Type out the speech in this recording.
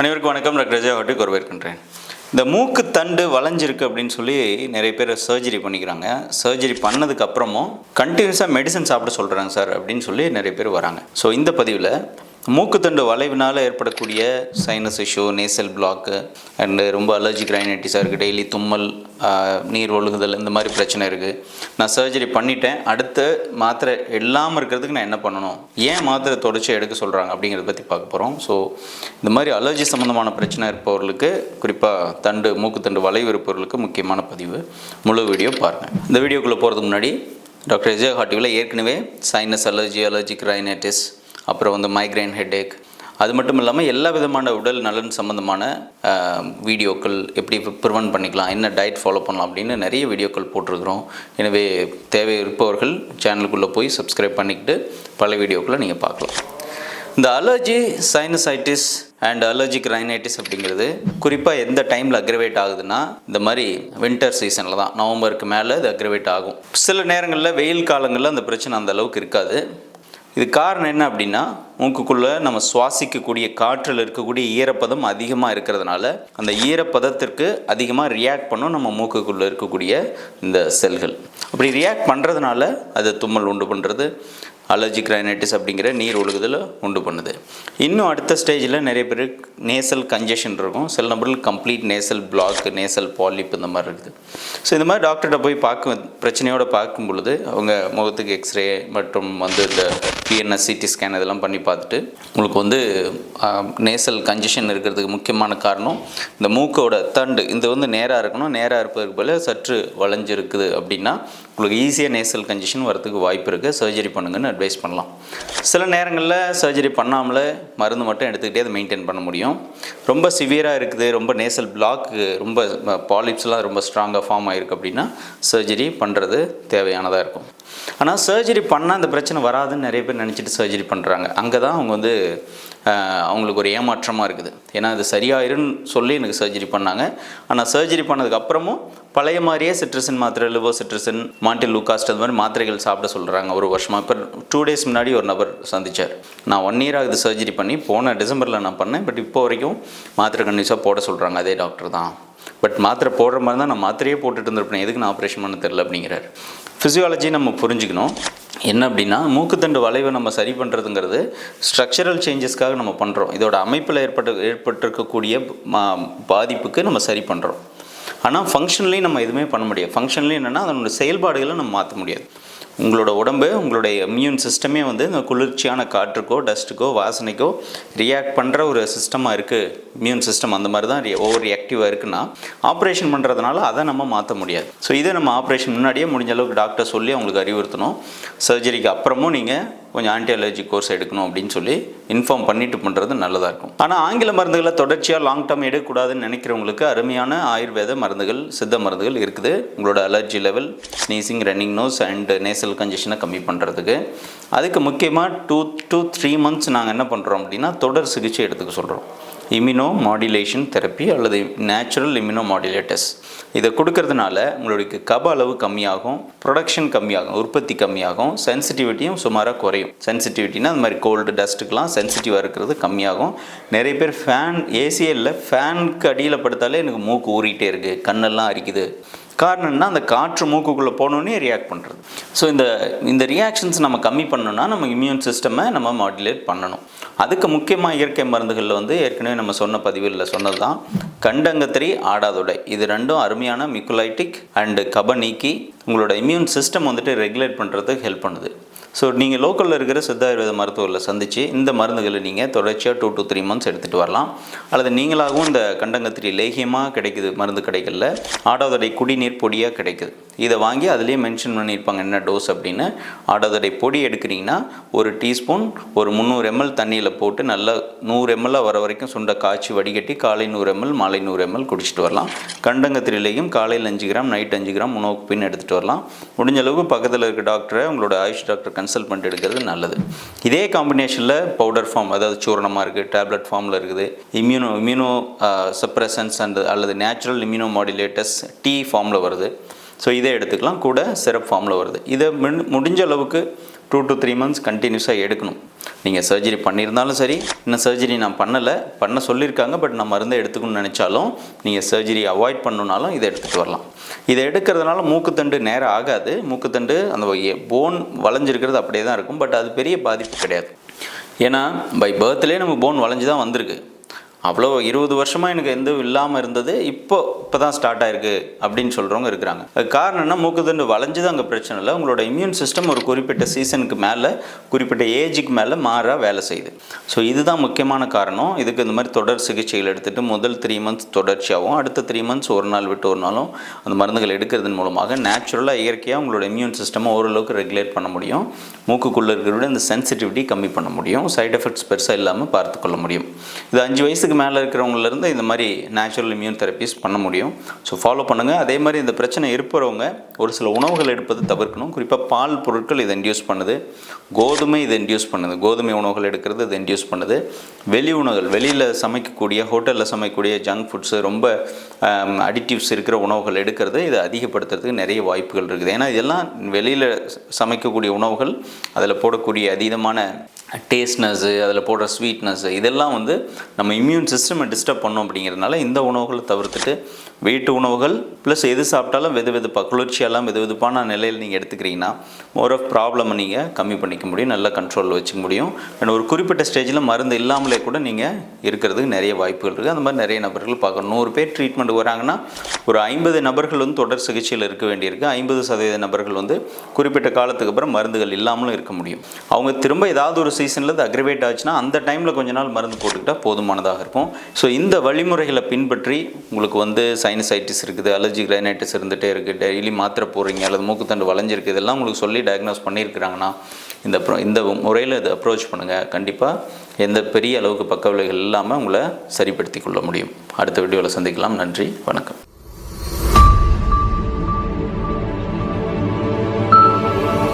அனைவருக்கும் வணக்கம். டாக்டர் விஜய் வாட்டுக்கு வரவேற்கின்றேன் இந்த மூக்கு தண்டு வளைஞ்சிருக்கு அப்படின்னு சொல்லி நிறைய பேர் சர்ஜரி பண்ணிக்கிறாங்க. சர்ஜரி பண்ணதுக்கு அப்புறமும் கண்டினியூஸாக மெடிசன் சாப்பிட சொல்கிறாங்க சார் அப்படின்னு சொல்லி நிறைய பேர் வராங்க. ஸோ இந்த பதிவில் மூக்குத்தண்டு வளைவினால் ஏற்படக்கூடிய sinus issue nasal block and ரொம்ப அலர்ஜிக் ரைனைட்டிஸாக இருக்குது டெய்லி தும்மல் நீர் ஒழுகுதல் இந்த மாதிரி பிரச்சனை இருக்குது நான் சர்ஜரி பண்ணிட்டேன். அடுத்து மாத்திரை இல்லாமல் இருக்கிறதுக்கு நான் என்ன பண்ணணும்? ஏன் மாத்திரை தொடச்சி எடுக்க சொல்கிறாங்க அப்படிங்கிறத பற்றி பார்க்க போகிறோம் ஸோ இந்த மாதிரி அலர்ஜி சம்மந்தமான பிரச்சனை இருப்பவர்களுக்கு குறிப்பாக தண்டு மூக்குத்தண்டு வளைவு இருப்பவர்களுக்கு முக்கியமான பதிவு. முழு வீடியோ பாருங்கள் இந்த வீடியோக்குள்ளே போகிறதுக்கு முன்னாடி டாக்டர் விஜய் ஹாட்டிவில் ஏற்கனவே சைனஸ் அலர்ஜி அலர்ஜிக் ரைனைட்டிஸ் அப்புறம் வந்து மைக்ரைன் ஹெட்டேக் அது மட்டும் இல்லாமல் எல்லா விதமான உடல் நலன் சம்மந்தமான வீடியோக்கள் எப்படி ப்ரிவென்ட் பண்ணிக்கலாம் என்ன டயட் ஃபாலோ பண்ணலாம் அப்படின்னு நிறைய வீடியோக்கள் போட்டிருக்கிறோம். எனவே தேவை இருப்பவர்கள் சேனலுக்குள்ளே போய் சப்ஸ்கிரைப் பண்ணிக்கிட்டு பல வீடியோக்களை நீங்கள் பார்க்கலாம். இந்த allergy sinusitis and allergic rhinitis அப்படிங்கிறது குறிப்பாக எந்த டைமில் அக்ரவேட் ஆகுதுன்னா இந்த மாதிரி வின்டர் சீசனில் தான். நவம்பருக்கு மேலே இது அக்ரவேட் ஆகும். சில நேரங்களில் வெயில் காலங்களில் அந்த பிரச்சனை அந்த அளவுக்கு இருக்காது. இது காரணம் என்ன அப்படின்னா மூக்குக்குள்ளே நம்ம சுவாசிக்கக்கூடிய காற்றில் இருக்கக்கூடிய ஈரப்பதம் அதிகமாக இருக்கிறதுனால அந்த ஈரப்பதத்திற்கு அதிகமாக ரியாக்ட் பண்ணும் நம்ம மூக்குக்குள்ளே இருக்கக்கூடிய இந்த செல்கள். அப்படி ரியாக்ட் பண்ணுறதுனால அது தும்மல் உண்டு பண்ணுறது அலர்ஜிக் ரைனைட்டிஸ் அப்படிங்கிற நீர் ஒழுகுதல் உண்டு பண்ணுது. இன்னும் அடுத்த ஸ்டேஜில் நிறைய பேர் நேசல் கன்ஜெஷன் இருக்கும். சில நபர்கள் complete nasal block nasal polyp இந்த மாதிரி இருக்குது. ஸோ இந்த மாதிரி டாக்டர்கிட்ட போய் பார்க்க பிரச்சனையோடு பார்க்கும் பொழுது அவங்க முகத்துக்கு எக்ஸ்ரே மற்றும் வந்து இந்த பிஎன்எஸ் சிடி ஸ்கேன் இதெல்லாம் பண்ணி பார்த்துட்டு உங்களுக்கு வந்து நேசல் கன்ஜெஷன் இருக்கிறதுக்கு முக்கியமான காரணம் இந்த மூக்கோட தண்டு இந்த வந்து நேராக இருக்கணும் நேராக இருப்பதற்கு போல சற்று வளைஞ்சிருக்குது அப்படின்னா உங்களுக்கு ஈஸியாக நேசல் கன்ஜெஷன் வரதுக்கு வாய்ப்பு இருக்குது சர்ஜரி பண்ணுங்கன்னு அட்வைஸ் பண்ணலாம். சில நேரங்களில் சர்ஜரி பண்ணாமலே மருந்து மட்டும் எடுத்துக்கிட்டே அதை மெயின்டைன் பண்ண முடியும். ரொம்ப சிவியராக இருக்குது. ரொம்ப நேசல் பிளாக் ரொம்ப பாலிப்ஸ்லாம் ரொம்ப ஸ்ட்ராங்காக ஃபார்ம் ஆகிருக்கு அப்படின்னா சர்ஜரி பண்ணுறது தேவையானதாக இருக்கும். ஆனால் சர்ஜரி பண்ணால் அந்த பிரச்சனை வராதுன்னு நிறைய பேர் நினச்சிட்டு சர்ஜரி பண்ணுறாங்க அங்கே தான் அவங்க வந்து அவங்களுக்கு ஒரு ஏமாற்றமாக இருக்குது. ஏன்னா அது சரியாயிருன்னு சொல்லி எனக்கு சர்ஜரி பண்ணாங்க. ஆனால் சர்ஜரி பண்ணதுக்கப்புறமும் பழைய மாதிரியே சிட்ரஸின் மாத்திரை லிவோ சிட்ரஸின் மாண்டில் லூகாஸ்ட் அது மாதிரி மாத்திரைகள் சாப்பிட சொல்கிறாங்க ஒரு வருஷமாக இப்போ டூ டேஸ் முன்னாடி ஒரு நபர் சந்தித்தார் நான் ஒன் இயர் ஆகுது சர்ஜரி பண்ணி. போன டிசம்பரில் நான் பண்ணேன். பட் இப்போ வரைக்கும் மாத்திரை கண்டிப்பாக போட சொல்கிறாங்க அதே டாக்டர் தான். பட் மாத்திரை போடுற மாதிரி தான் நான் மாத்திரையே போட்டுட்டு இருந்திருப்பேன். எதுக்கு நான் ஆப்ரேஷன் பண்ண தெரில அப்படிங்கிறார். ஃபிசியாலஜி நம்ம புரிஞ்சுக்கணும். என்ன அப்படின்னா மூக்குத்தண்டு வளைவை நம்ம சரி பண்ணுறதுங்கிறது ஸ்ட்ரக்சரல் சேஞ்சஸ்க்காக நம்ம பண்ணுறோம் இதோட அமைப்பில் ஏற்பட்டு ஏற்பட்டிருக்கக்கூடிய மா- பாதிப்புக்கு நம்ம சரி பண்ணுறோம் ஆனால் ஃபங்க்ஷன்லேயும் நம்ம எதுவுமே பண்ண முடியாது. ஃபங்க்ஷன்லேயும் என்னென்னா அதனோட செயல்பாடுகளை நம்ம மாற்ற முடியாது. உங்களோட உடம்பு உங்களுடைய இம்யூன் சிஸ்டமே வந்து இந்த குளிர்ச்சியான காற்றுக்கோ டஸ்ட்டுக்கோ வாசனைக்கோ ரியாக்ட் பண்ணுற ஒரு சிஸ்டமாக இருக்குது இம்யூன் சிஸ்டம் அந்த மாதிரி தான் ஓவர் ரியாக்டிவாக இருக்குன்னா ஆப்ரேஷன் பண்ணுறதுனால அதை நம்ம மாற்ற முடியாது. ஸோ இதை நம்ம ஆப்ரேஷன் முன்னாடியே முடிஞ்ச அளவுக்கு டாக்டர் சொல்லி அவங்களுக்கு அறிவுறுத்தணும். சர்ஜரிக்கு அப்புறமும் நீங்கள் கொஞ்சம் ஆன்டி அலர்ஜி கோர்ஸ் எடுக்கணும் அப்படின்னு சொல்லி இன்ஃபார்ம் பண்ணிட்டு பண்ணுறது நல்லதாக இருக்கும். ஆனால் ஆங்கில மருந்துகளை தொடர்ச்சியாக லாங் டேர்ம் எடுக்கக்கூடாதுன்னு நினைக்கிறவங்களுக்கு அருமையான ஆயுர்வேத மருந்துகள் சித்த மருந்துகள் இருக்குது. உங்களோட allergy level sneezing running nose and nasal கன்ஜெஷனை கம்மி பண்ணுறதுக்கு அதுக்கு முக்கியமாக டூ டூ த்ரீ மந்த்ஸ் நாங்கள் என்ன பண்ணுறோம் அப்படின்னா தொடர் சிகிச்சை எடுத்துக்க சொல்கிறோம் இம்யூனோ மாடுலேஷன் தெரப்பி அல்லது நேச்சுரல் இம்யூனோ மாடுலேட்டர்ஸ் இதை கொடுக்கறதுனால உங்களுடைய கப அளவு கம்மியாகும் ப்ரொடக்ஷன் கம்மியாகும் உற்பத்தி கம்மியாகும் சென்சிட்டிவிட்டியும் சுமாராக குறையும். சென்சிட்டிவிட்டினா அந்த மாதிரி கோல்டு டஸ்ட்டுக்கெலாம் சென்சிட்டிவாக இருக்கிறது கம்மியாகும். நிறைய பேர் ஃபேன் ஏசியே இல்லை ஃபேனுக்கு அடியில் படுத்தாலே எனக்கு மூக்கு ஊறிக்கிட்டே இருக்குது கண்ணெல்லாம் அரிக்குது. காரணம் என்ன அந்த காற்று மூக்குக்குள்ளே போனோடனே ரியாக்ட் பண்ணுறது ஸோ இந்த இந்த ரியாக்ஷன்ஸ் நம்ம கம்மி பண்ணணும்னா நம்ம இம்யூன் சிஸ்டமை நம்ம மாடுலேட் பண்ணணும். அதுக்கு முக்கியமாக இயற்கை மருந்துகளில் வந்து ஏற்கனவே நம்ம சொன்ன பதிவில் சொன்னது தான் கண்டங்கத்திரி ஆடாதொடை. இது ரெண்டும் அருமையான மிக்குலைட்டிக் அண்டு கப நீக்கி உங்களோட இம்யூன் சிஸ்டம் வந்துட்டு ரெகுலேட் பண்ணுறதுக்கு ஹெல்ப் பண்ணுது. ஸோ நீங்கள் லோக்கலில் இருக்கிற சித்த ஆயுர்வேத மருத்துவரில் சந்தித்து இந்த மருந்துகளை நீங்கள் தொடர்ச்சியாக டூ டு த்ரீ மந்த்ஸ் எடுத்துகிட்டு வரலாம். அல்லது நீங்களாகவும் இந்த கண்டங்கத்திரி லேகியமாக கிடைக்குது மருந்து கடைகளில். ஆடாதடை குடிநீர் பொடியாக கிடைக்குது. இதை வாங்கி அதுலேயே மென்ஷன் பண்ணியிருப்பாங்க என்ன டோஸ் அப்படின்னு. ஆடாதடை பொடி எடுக்கிறீங்கன்னா ஒரு டீஸ்பூன் ஒரு முந்நூறு எம்எல் தண்ணியில் போட்டு நல்லா நூறு எம்எல் வர வரைக்கும் சுண்ட காய்ச்சி வடிகட்டி காலை நூறு எம்எல் மாலை நூறு எம்எல் குடிச்சிட்டு வரலாம். கண்டங்கத்திரிலையும் காலையில் அஞ்சு கிராம் நைட் அஞ்சு கிராம் உணவுக்கு பின் எடுத்துகிட்டு வரலாம். முடிஞ்ச அளவுக்கு பக்கத்தில் இருக்க டாக்டரை உங்களோட ஆயுஷ் டாக்டர் கன்சல்ட் பண்ணிட்டு எடுக்கிறது நல்லது. இதே காம்பினேஷனில் பவுடர் ஃபார்ம் அதாவது சூரணமாக இருக்குது டேப்லெட் ஃபார்மில் இருக்குது. இம்யூனோ இம்யூனோ சப்ரெசன்ஸ் அண்ட் அல்லது நேச்சுரல் இம்யூனோ மாடுலேட்டர்ஸ் டீ ஃபார்மில் வருது. ஸோ இதை எடுத்துக்கலாம். கூட சிரப் ஃபார்மில் வருது. இதை முடிஞ்ச அளவுக்கு டூ டு த்ரீ மந்த்ஸ் கண்டினியூஸாக எடுக்கணும். நீங்கள் சர்ஜரி பண்ணியிருந்தாலும் சரி இன்னும் சர்ஜரி நான் பண்ணலை. பண்ண சொல்லியிருக்காங்க. பட் நான் மருந்தை எடுத்துக்கணும்னு நினச்சாலும் நீங்கள் சர்ஜரி அவாய்ட் பண்ணணுனாலும் இதை எடுத்துகிட்டு வரலாம். இதை எடுக்கிறதுனால மூக்குத்தண்டு நேரம் ஆகாது. மூக்குத்தண்டு அந்த போன் வளைஞ்சிருக்கிறது அப்படியே தான் இருக்கும். பட் அது பெரிய பாதிப்பு கிடையாது. ஏன்னா பை பர்த்லேயே நம்ம போன் வளைஞ்சு தான் வந்திருக்கு. அவ்வளோ இருபது வருஷமாக எனக்கு எந்த இல்லாமல் இருந்தது. இப்போ இப்போ தான் ஸ்டார்ட் ஆயிருக்கு அப்படின்னு சொல்கிறவங்க இருக்கிறாங்க. அது காரணம் என்ன? வளைஞ்சு தான் அங்கே பிரச்சனை இல்லை. உங்களோட இம்யூன் சிஸ்டம் ஒரு குறிப்பிட்ட சீசனுக்கு மேலே குறிப்பிட்ட ஏஜுக்கு மேலே மாறாக வேலை செய்யுது. ஸோ இதுதான் முக்கியமான காரணம். இதுக்கு இந்த மாதிரி தொடர் சிகிச்சைகள் எடுத்துகிட்டு முதல் த்ரீ மந்த்ஸ் தொடர்ச்சியாகவும் அடுத்த த்ரீ மந்த்ஸ் ஒரு நாள் விட்டு ஒரு நாளும் அந்த மருந்துகள் எடுக்கிறதன் மூலமாக நேச்சுரலாக இயற்கையாக உங்களோட இம்யூன் சிஸ்டமை ஓரளவுக்கு ரெகுலேட் பண்ண முடியும். மூக்குக்குள்ளே இருக்கிற இந்த சென்சிட்டிவிட்டி கம்மி பண்ண முடியும். சைட் எஃபெக்ட்ஸ் பெருசாக இல்லாமல் பார்த்துக்கொள்ள முடியும். இது அஞ்சு வயசுக்கு மேலே இருக்கிறவங்கலேருந்து இந்த மாதிரி நேச்சுரல் இம்யூன் தெரப்பிஸ் பண்ண முடியும். ஸோ ஃபாலோ பண்ணுங்கள் அதே மாதிரி இந்த பிரச்சனை இருப்பவங்க ஒரு சில உணவுகள் எடுப்பது தவிர்க்கணும். குறிப்பாக பால் பொருட்கள் இதை இன்டியூஸ் பண்ணுது. கோதுமை இதை இன்டியூஸ் பண்ணுது. கோதுமை உணவுகள் எடுக்கிறது இதை இன்டியூஸ் பண்ணுது. வெளி உணவுகள் வெளியில் சமைக்கக்கூடிய ஹோட்டலில் சமைக்கக்கூடிய ஜங்க் ஃபுட்ஸு ரொம்ப அடிட்டிவ்ஸ் இருக்கிற உணவுகள் எடுக்கிறது இதை அதிகப்படுத்துறதுக்கு நிறைய வாய்ப்புகள் இருக்குது. ஏன்னா இதெல்லாம் வெளியில் சமைக்கக்கூடிய உணவுகள் அதில் போடக்கூடிய அதீதமான டேஸ்ட்னஸ்ஸு அதில் போடுற ஸ்வீட்னஸ்ஸு இதெல்லாம் வந்து நம்ம இம்யூன் சிஸ்டமை டிஸ்டர்ப் பண்ணோம் அப்படிங்கிறதுனால இந்த உணவுகளை தவிர்த்துட்டு வீட்டு உணவுகள் ப்ளஸ் எது சாப்பிட்டாலும் வெது வெதுப்பாக குளிர்ச்சியெல்லாம் வெது வெதுப்பான நிலையில் நீங்கள் எடுத்துக்கிறீங்கன்னா மோர் ஆஃப் ப்ராப்ளமை நீங்கள் கம்மி பண்ணிக்க முடியும் நல்ல கண்ட்ரோலில் வச்சுக்க முடியும். அண்ட் ஒரு குறிப்பிட்ட ஸ்டேஜில் மருந்து இல்லாமலே கூட நீங்கள் இருக்கிறதுக்கு நிறைய வாய்ப்புகள் இருக்குது அந்த மாதிரி நிறைய நபர்கள் பார்க்கணும். நூறு பேர் ட்ரீட்மெண்ட் வராங்கன்னா ஒரு ஐம்பது நபர்கள் வந்து தொடர் சிகிச்சையில் இருக்க வேண்டியிருக்கு. ஐம்பது சதவீத நபர்கள் வந்து குறிப்பிட்ட காலத்துக்கு அப்புறம் மருந்துகள் இல்லாமலும் இருக்க முடியும். அவங்க திரும்ப ஏதாவது ஒரு சீசனில் அது அக்ரிவேட் ஆச்சுன்னா அந்த டைமில் கொஞ்ச நாள் மருந்து போட்டுக்கிட்டால் போதுமானதாக இருக்கும். ஸோ இந்த வழிமுறைகளை பின்பற்றி உங்களுக்கு வந்து சைனசைட்டிஸ் இருக்குது அலர்ஜி கிரைனைட்டிஸ் இருந்துகிட்டே இருக்குது டெய்லி மாத்திரை போடுறீங்க அல்லது மூக்குத்தண்டு வளைஞ்சிருக்கு இதெல்லாம் உங்களுக்கு சொல்லி டயக்னோஸ் பண்ணியிருக்கிறாங்கன்னா இந்த அப்புறம் இந்த முறையில் இதை அப்ரோச் பண்ணுங்கள் கண்டிப்பாக எந்த பெரிய அளவுக்கு பக்க விளைவுகள் இல்லாமல் உங்களை சரிப்படுத்தி கொள்ள முடியும். அடுத்த வீடியோவில் சந்திக்கலாம். நன்றி வணக்கம்.